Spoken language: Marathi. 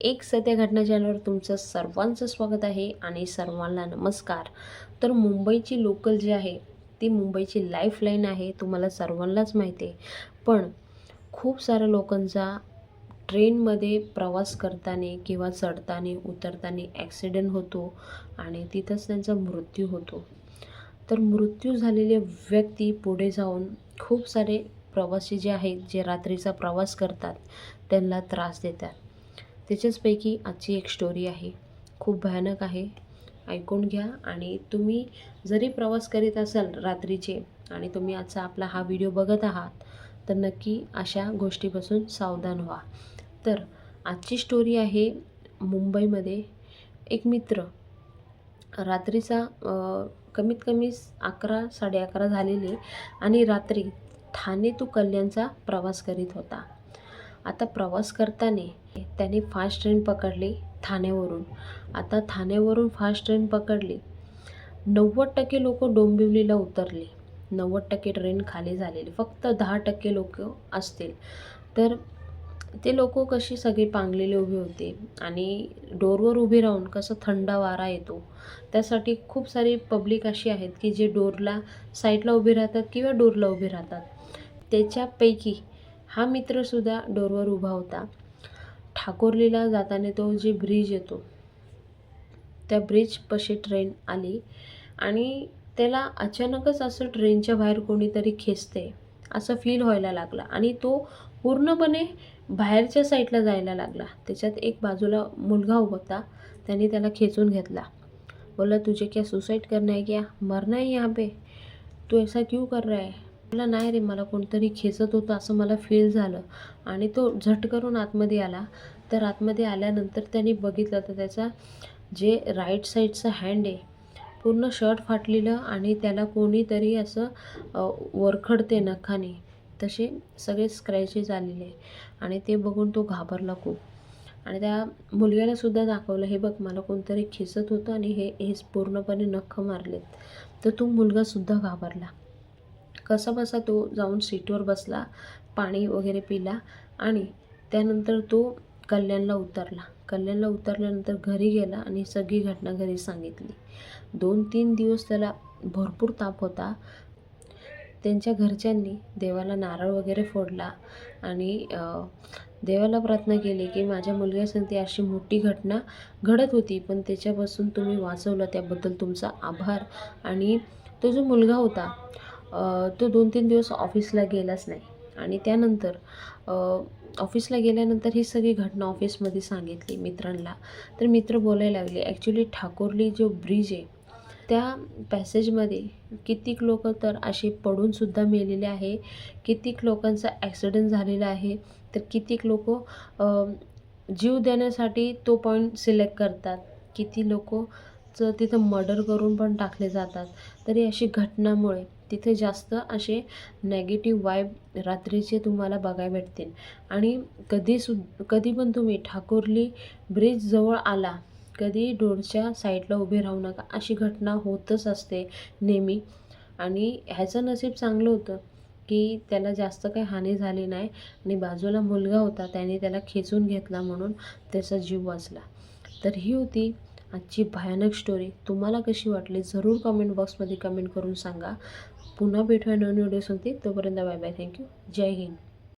एक सत्य घटना चॅनलवर तुमचं सर्वांचं स्वागत आहे आणि सर्वांना नमस्कार. तर मुंबईची लोकल जी आहे ती मुंबईची लाईफलाईन आहे तुम्हाला सर्वांनाच माहिती आहे. पण खूप साऱ्या लोकांचा ट्रेनमध्ये प्रवास करताना किंवा चढताना उतरताना ॲक्सिडेंट होतो आणि तिथंच त्यांचा मृत्यू होतो. तर मृत्यू झालेले व्यक्ती पुढे जाऊन खूप सारे प्रवासी जे आहेत जे रात्रीचा प्रवास करतात त्यांना त्रास देतात. त्याच्याचपैकी आजची एक स्टोरी आहे. खूप भयानक आहे. ऐकून घ्या आणि तुम्ही जरी प्रवास करीत असाल रात्रीचे आणि तुम्ही आजचा आपला हा व्हिडिओ बघत आहात तर नक्की अशा गोष्टीपासून सावधान व्हा. तर आजची स्टोरी आहे मुंबईमध्ये एक मित्र. रात्रीचा कमीत कमी अकरा साडे अकरा झालेले आणि रात्री ठाणे तू कल्याणचा प्रवास करीत होता. आता प्रवास करताना त्याने फास्ट ट्रेन पकडली ठाण्यावरून. आता ठाण्यावरून फास्ट ट्रेन पकडली. नव्वद टक्के लोक डोंबिवलीला उतरले. नव्वद टक्के ट्रेन खाली झालेली. फक्त दहा टक्के लोक असतील. तर ते लोक कशी सगळी पांगलेले उभे होते आणि डोरवर उभे राहून कसं थंड वारा येतो त्यासाठी खूप सारी पब्लिक अशी आहेत की जे डोरला साईडला उभे राहतात किंवा डोरला उभे राहतात. त्याच्यापैकी हा मित्रसुद्धा डोरवर उभा होता. ठाकोर्लीला जाताना तो जे ब्रिज येतो त्या ब्रिजपाशी ट्रेन आली आणि त्याला अचानकच असं ट्रेनच्या बाहेर कोणीतरी खेचते असं फील व्हायला लागला आणि तो पूर्णपणे बाहेरच्या साईडला जायला लागला. त्याच्यात एक बाजूला मुलगा उभा होता त्याने त्याला खेचून घेतला. बोला तुझे क्या सुसाइड करना है क्या? मरना है यहाँ पे? तू ऐसा क्यों कर रहा है? मला नाही रे मला कोणतरी खेचत होतं असं मला फील झालं. आणि तो झट करून आतमध्ये आला. तर आतमध्ये आल्यानंतर त्यांनी बघितलं तर त्याचा जे राईट साईडचं हँड आहे पूर्ण शर्ट फाटलेलं आणि त्याला कोणीतरी असं वरखडते नखाने. तसे सगळे स्क्रॅचेस आलेले आणि ते बघून तो घाबरला खूप. आणि त्या मुलग्याला सुद्धा दाखवलं हे बघ मला कोणतरी खेचत होतं आणि हे हे पूर्णपणे नख मारलेत. तर तो मुलगासुद्धा घाबरला. कसा बसा तो जाऊन सीटवर बसला पाणी वगैरे पिला आणि त्यानंतर तो कल्याणला उतरला. कल्याणला उतरल्यानंतर घरी गेला आणि सगळी घटना घरी सांगितली. दोन तीन दिवस त्याला भरपूर ताप होता. त्यांच्या घरच्यांनी देवाला नारळ वगैरे फोडला आणि देवाला प्रार्थना केली की माझ्या मुलग्यासंगती अशी मोठी घटना घडत होती पण त्याच्यापासून तुम्ही वाचवलं त्याबद्दल तुमचा आभार. आणि तो जो मुलगा होता तो दोन तीन दिवस ऑफिसला गेलाच नाही. आणि त्यानंतर ऑफिसला गेल्यानंतर ही सगळी घटना ऑफिसमध्ये सांगितली मित्रांना तर मित्र बोलायला लागले ॲक्च्युली ठाकोर्ली जो ब्रिज आहे त्या पॅसेजमध्ये कितीक लोक तर असे पडूनसुद्धा मेलेले आहे कितीक लोकांचा ॲक्सिडेंट झालेला आहे तर कितीक लोक जीव देण्यासाठी तो पॉईंट सिलेक्ट करतात. किती लोकचं तिथं मर्डर करून पण टाकले जातात. तरी अशी घटनामुळे तिथे जास्त असे नेगेटिव्ह वाईब रात्रीचे तुम्हाला बघायला भेटतील. आणि कधी सु कधी पण तुम्ही ठाकुर्ली ब्रिज जवळ आला कधी डोरच्या साईडला उभे राहू नका. अशी घटना होतच असते नेहमी. आणि ह्याचं नसीब चांगलं होतं की त्याला जास्त काही हानी झाली नाही आणि बाजूला मुलगा होता त्याने त्याला खेचून घेतला म्हणून त्याचा जीव वाचला. तर ही होती आजची भयानक स्टोरी तुम्हाला कशी वाटली? जरूर कमेंट बॉक्समध्ये कमेंट करून सांगा. પુનઃ બેઠો નવી વીડિયો સુધી તોપર્યંત bye bye thank you Jai Hind